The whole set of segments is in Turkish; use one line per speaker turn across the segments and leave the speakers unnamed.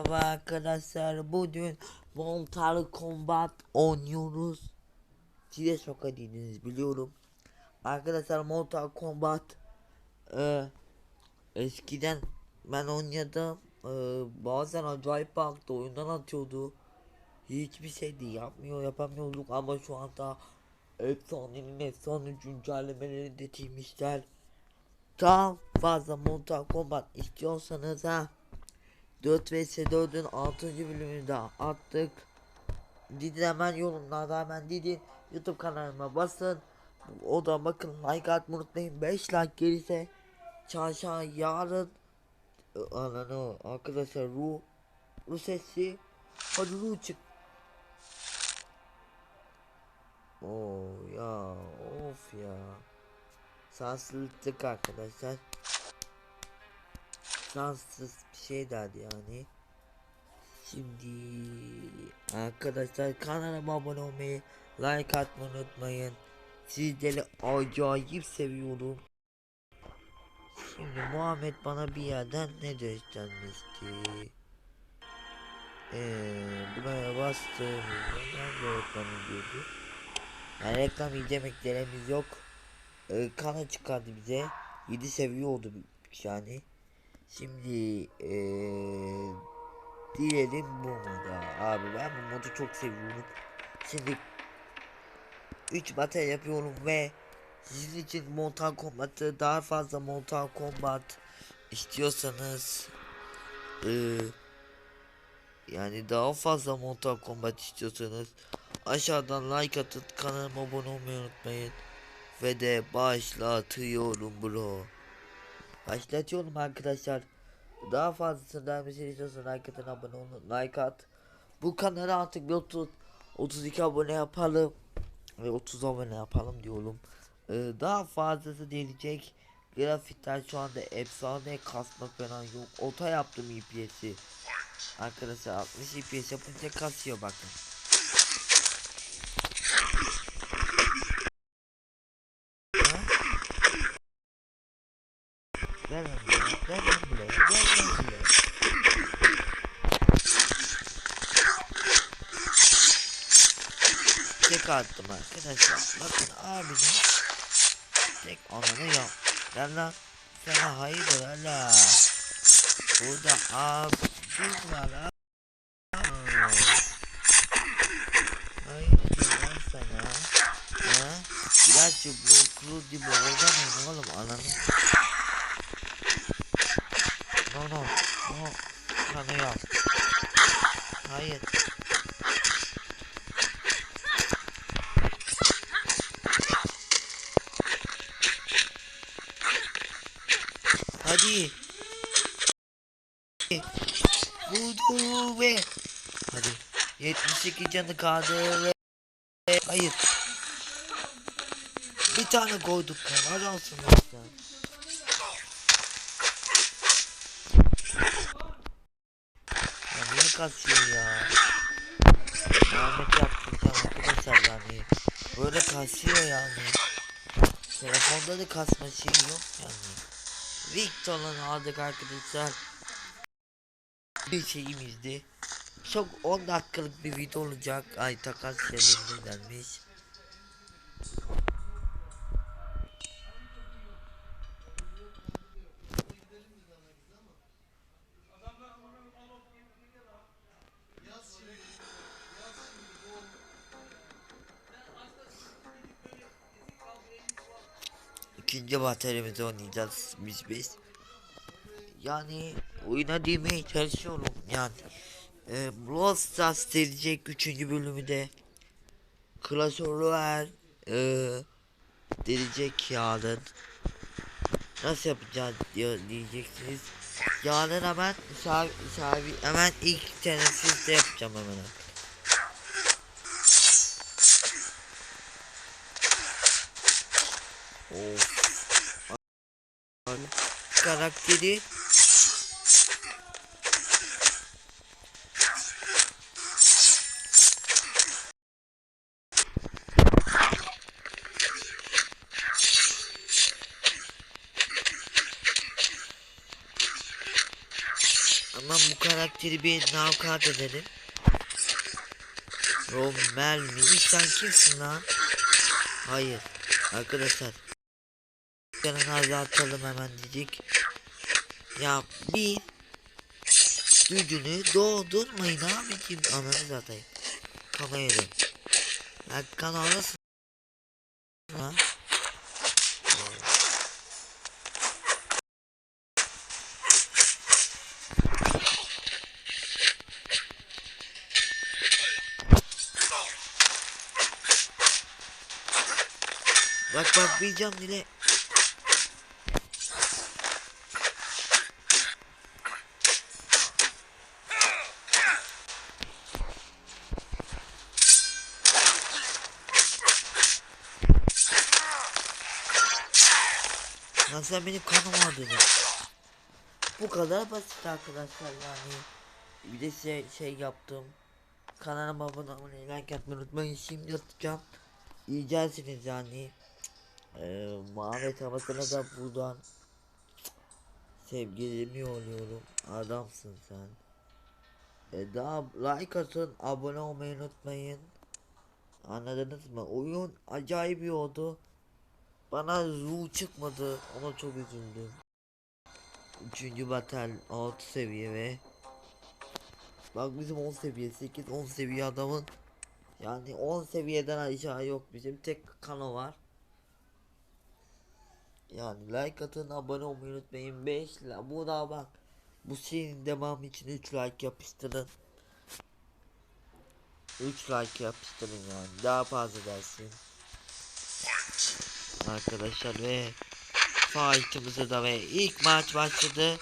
Merhaba arkadaşlar. Bugün Mortal Kombat oynuyoruz. Size çok dediniz biliyorum. Arkadaşlar Mortal Kombat e, eskiden ben oynuyordum. E, bazen acayip baktı oyundan atıyordu. Hiçbir şey de yapmıyor yapamıyorduk ama şu anda efsanenin efsane güncellemeleri de çekmişler. Daha fazla Mortal Kombat istiyorsanız ha 4 vs 4'ün 6. bölümünü de attık. Didin hemen yorumlarda hemen Didin YouTube kanalıma basın. O da bakın like atmayı unutmayın. 5 like gelirse çarşamba yarın e, ananı arkadaşlar ruh ruh sesi hadi ruh çık. Oo ya of ya. Sansızlık arkadaşlar. Şanssız bir şey derdi yani. Şimdi arkadaşlar kanalıma abone olmayı, like atmayı unutmayın. Sizleri acayip seviyorum. Şimdi Muhammed bana bir yerden ne göstermişti? Eee buraya bastım. Ben de reklam diyordu. Yani reklam izlemek yok. Ee, kana çıkardı bize. 7 seviye oldu yani. Şimdi eee diyelim bu moda. Abi ben bu modu çok seviyorum. Şimdi 3 battle yapıyorum ve sizin için Mortal Kombat'ı daha fazla Mortal Kombat istiyorsanız eee yani daha fazla Mortal Kombat istiyorsanız aşağıdan like atıp kanalıma abone olmayı unutmayın ve de başlatıyorum bro. Başlatıyorum arkadaşlar. Daha fazlasından bir şey istiyorsan like atın abone olun like at. Bu kanala artık bir 30 32 abone yapalım ve 30 abone yapalım diyorum. Ee, daha fazlası gelecek. Grafikler şu anda efsane kasma falan yok. Ota yaptım EPS'i. Arkadaşlar 60 EPS yapınca kasıyor bakın. Ha? Gel lan buraya, gel lan buraya, gel lan buraya. Tek attım arkadaşlar. Bakın abinin tek ananı yap. Gel lan. Sana hayırdır hala. Burada abi var ha. Hayırdır lan sana. Ha? Biraz çubuğu gibi oynamayın oğlum ananı. Tanıyor. Hayır. Hadi. Vurdu ve hadi 72 canı kaldı ve hayır bir tane koyduk hadi olsun lan ya niye kasıyor ya Ahmet yaptım sen arkadaşlar yani böyle kasıyor yani telefonda da kasma şey yok yani Victor'la aldık arkadaşlar bir şeyimizdi. Çok 10 dakikalık bir video olacak. Ay takas şeylerinde denmiş. İkinci bataryamızı oynayacağız biz biz. Yani oyuna demeye çalışıyorum yani. E, Brawl Stars gelecek 3. bölümü de. Clash Royale e, gelecek yarın. Nasıl yapacağız diyor diyeceksiniz. Yarın hemen sahibi, sahibi hemen ilk teneffüste yapacağım hemen. Of. Karakteri Ama bu karakteri bir knockout edelim. Rommel mi? Sen kimsin lan? Hayır. Arkadaşlar. Canını atalım hemen dedik. Ya bir gücünü doğdurmayın abicim. Ananı zaten. Kana yedim. Ya kana nasıl? Ha? Bak bak bir cam dile. Lan sen benim kanım aldın. Bu kadar basit arkadaşlar yani. Bir de şey, şey yaptım. Kanalıma abone olmayı, like atmayı unutmayın. Şimdi atacağım. İyicelsiniz yani. Ee, Muhammed Hamas'ına da buradan sevgilimi yolluyorum. Adamsın sen. Ee, daha like atın, abone olmayı unutmayın. Anladınız mı? Oyun acayip iyi oldu. Bana ruh çıkmadı. Ona çok üzüldüm. Üçüncü batal 6 seviye ve Bak bizim 10 seviye 8 10 seviye adamın yani 10 seviyeden aşağı yok bizim tek kanal var. Yani like atın abone olmayı unutmayın 5 la bu da bak bu serinin devamı için 3 like yapıştırın 3 like yapıştırın yani daha fazla dersin Arkadaşlar ve fight'ımızı da ve ilk maç başladı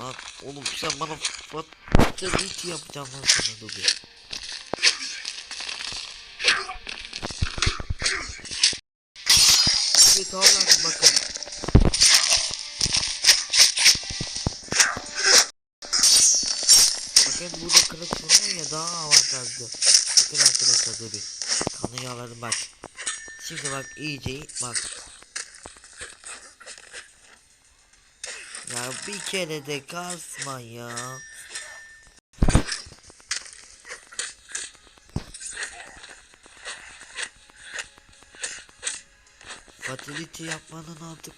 Lan oğlum sen bana fatality yapacağım lan sana dur bir. Evet oğlum bakın. Bakın burada kılıç vuruyor ya daha avantajlı. Bakın arkadaşlar dur Kanı yaladım bak. Şimdi bak iyice bak. Ya bir kere de kasma ya. Fatality yapmanın artık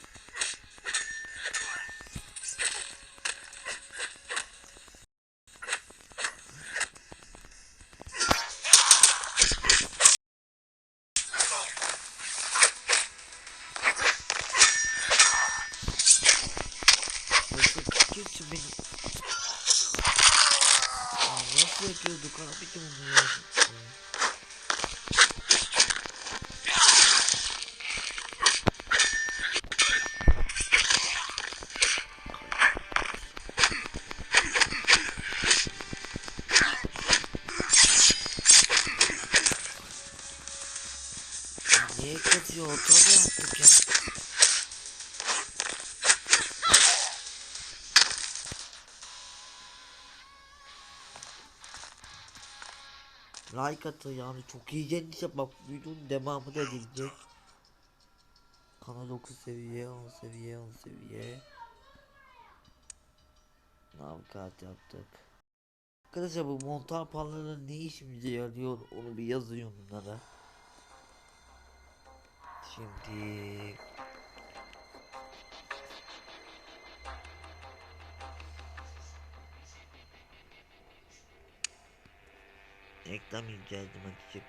Nasıl kötü benim Ya Nasıl yapıyorduk abicim Like atın yani çok iyi gelişe bak videonun devamı da gelecek. Kanal 9 seviye 10 seviye 10 seviye. Navigat yaptık. Arkadaşlar bu montar panları ne işimize yarıyor onu bir yazın yorumlara. Şimdi reklam ihtiyacım açık.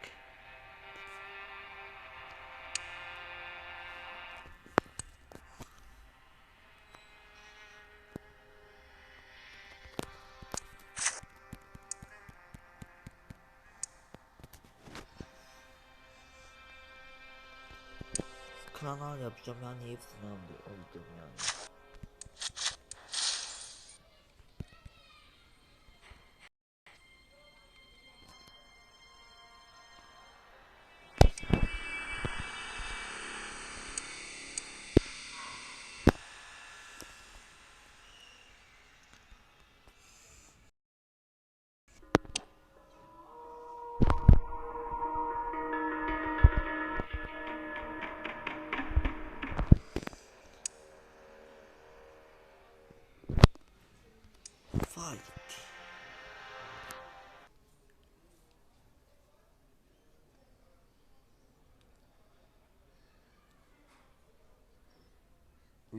Kanal yapacağım yani hepsini aldım yani.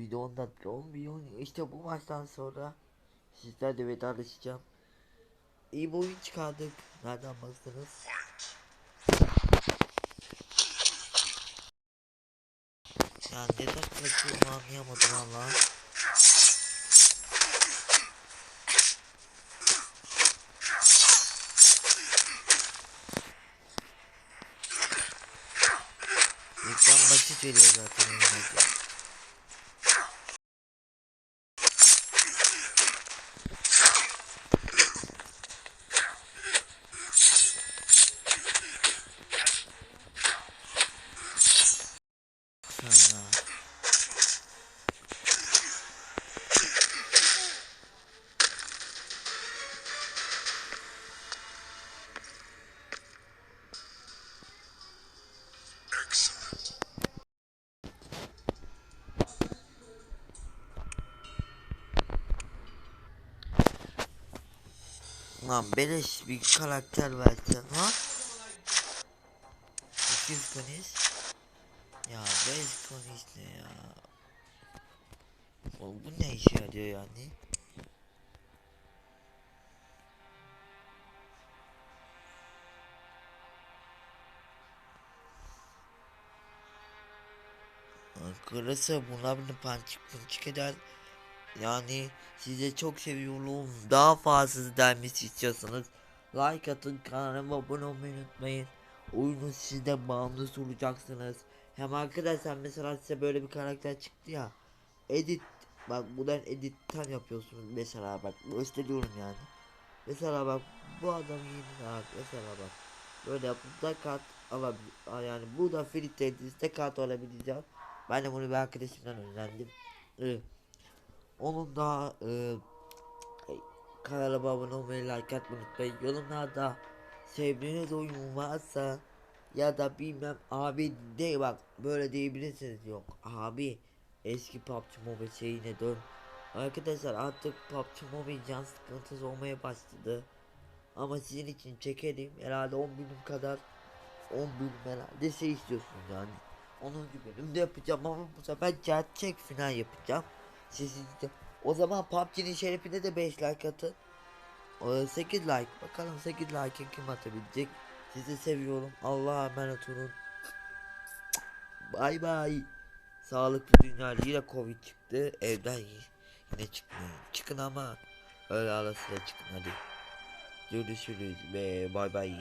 Video 10 dakika 10 milyon işte bu maçtan sonra sizlerle vedalaşacağım. İyi bir oyun çıkardık. Nereden baksanız. Ya neden kaçırdığımı anlayamadım valla. Ekran basit veriyor zaten Lan beleş bir karakter versen ha? 200 konis. Ya 5 konis ne ya? Oğlum bu ne işe yarıyor yani? Kırısı bunlar beni pançık punçuk eder. Yani size çok seviyorum. Daha fazla denmesi istiyorsanız like atın kanalıma abone olmayı unutmayın. Oyunu sizde bağımlısı olacaksınız. Hem arkadaşlar mesela size böyle bir karakter çıktı ya. Edit bak buradan editten yapıyorsunuz mesela bak gösteriyorum yani. Mesela bak bu adam yeni abi mesela bak böyle yapıp da kart alabilir yani burada free trade'de kart alabileceğim. Ben de bunu bir arkadaşımdan öğrendim. Evet. Onun da e, kanalıma abone olmayı like atmayı unutmayın. Yorumlarda sevdiğiniz oyun varsa ya da bilmem abi de bak böyle diyebilirsiniz yok abi eski PUBG Mobile şeyine dön. Arkadaşlar artık PUBG Mobile can sıkıntısı olmaya başladı. Ama sizin için çekelim herhalde 10 bölüm kadar 10 bölüm herhalde şey istiyorsunuz yani. 10. bölümde yapacağım ama bu sefer gerçek final yapacağım. Siz izle- O zaman PUBG'nin şerefine de 5 like atın. Ee, 8 like. Bakalım 8 like kim atabilecek. Sizi seviyorum. Allah'a emanet olun. Bay bay. Sağlıklı dünya yine Covid çıktı. Evden yine çıkmayın. Çıkın ama öyle ara sıra çıkın hadi. Görüşürüz ve bay bay.